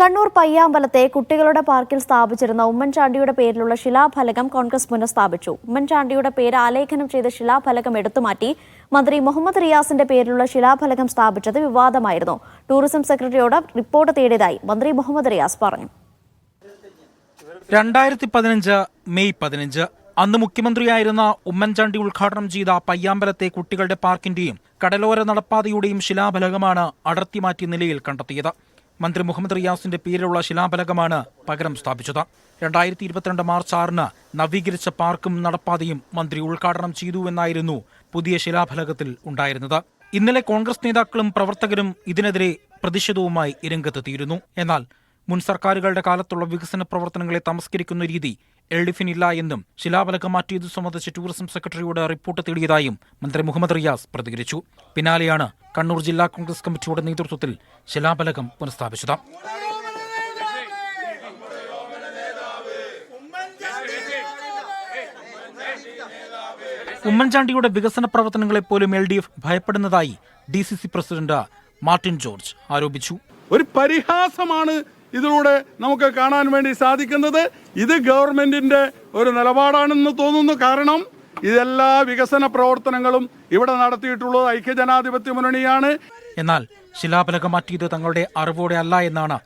കണ്ണൂർ പയ്യാമ്പലത്തെ കുട്ടികളുടെ പാർക്കിൽ സ്ഥാപിച്ചിരുന്ന ഉമ്മൻചാണ്ടിയുടെ പേരിലുള്ള ശിലാഫലകം കോൺഗ്രസ് പുനഃസ്ഥാപിച്ചു. ഉമ്മൻചാണ്ടിയുടെ പേര് ആലേഖനം ചെയ്ത ശിലാഫലകം എടുത്തുമാറ്റി മന്ത്രി മുഹമ്മദ് റിയാസിന്റെ പേരിലുള്ള ശിലാഫലകം സ്ഥാപിച്ചത് വിവാദമായിരുന്നു. ടൂറിസം സെക്രട്ടറിയോട് റിപ്പോർട്ട് തേടിയതായി മന്ത്രി മുഹമ്മദ് റിയാസ് പറഞ്ഞു. രണ്ടായിരത്തി പതിനഞ്ച് മെയ് പതിനഞ്ച് അന്ന് മുഖ്യമന്ത്രിയായിരുന്ന ഉമ്മൻചാണ്ടി ഉദ്ഘാടനം ചെയ്ത പയ്യാമ്പലത്തെ കുട്ടികളുടെ പാർക്കിന്റെയും കടലോര നടപ്പാതയുടെയും ശിലാഫലകമാണ് അടർത്തി മാറ്റിയ നിലയിൽ കണ്ടെത്തിയത്. മന്ത്രി മുഹമ്മദ് റിയാസിന്റെ പേരിലുള്ള ശിലാഫലകമാണ് പകരം സ്ഥാപിച്ചത്. രണ്ടായിരത്തി ഇരുപത്തിരണ്ട് മാർച്ച് ആറിന് നവീകരിച്ച പാർക്കും നടപ്പാതയും മന്ത്രി ഉദ്ഘാടനം ചെയ്തു എന്നായിരുന്നു പുതിയ ശിലാഫലകത്തിൽ ഉണ്ടായിരുന്നത്. ഇന്നലെ കോൺഗ്രസ് നേതാക്കളും പ്രവർത്തകരും ഇതിനെതിരെ പ്രതിഷേധവുമായി രംഗത്തെത്തിയിരുന്നു. എന്നാൽ മുൻ സർക്കാരുകളുടെ കാലത്തുള്ള വികസന പ്രവർത്തനങ്ങളെ തമസ്കരിക്കുന്ന രീതി എൽ ഡി എന്നും ശിലാഫലകം മാറ്റിയത് സംബന്ധിച്ച് ടൂറിസം സെക്രട്ടറിയോട് റിപ്പോർട്ട് തേടിയതായും മന്ത്രി മുഹമ്മദ് റിയാസ് പ്രതികരിച്ചു. പിന്നാലെയാണ് കണ്ണൂർ ജില്ലാ കോൺഗ്രസ് കമ്മിറ്റിയുടെ നേതൃത്വത്തിൽ ശിലാഫലകം പുനഃസ്ഥാപിച്ചത്. ഉമ്മൻചാണ്ടിയുടെ വികസന പ്രവർത്തനങ്ങളെ പോലും L D F ഭയപ്പെടുന്നതായി D C C president Martin George ആരോപിച്ചു. ഒരു പരിഹാസമാണ് ഇതിലൂടെ നമുക്ക് കാണാൻ വേണ്ടി സാധിക്കുന്നത്. ഇത് ഗവൺമെന്റിന്റെ ഒരു നിലപാടാണെന്ന് തോന്നുന്നു. കാരണം ഇതെല്ലാ വികസന പ്രവർത്തനങ്ങളും ഇവിടെ നടത്തിയിട്ടുള്ളത് ഐക്യജനാധിപത്യ മുന്നണിയാണ്. എന്നാൽ ശിലാഫലകം മാറ്റിയത് തങ്ങളുടെ അറിവോടെ അല്ല എന്നാണ്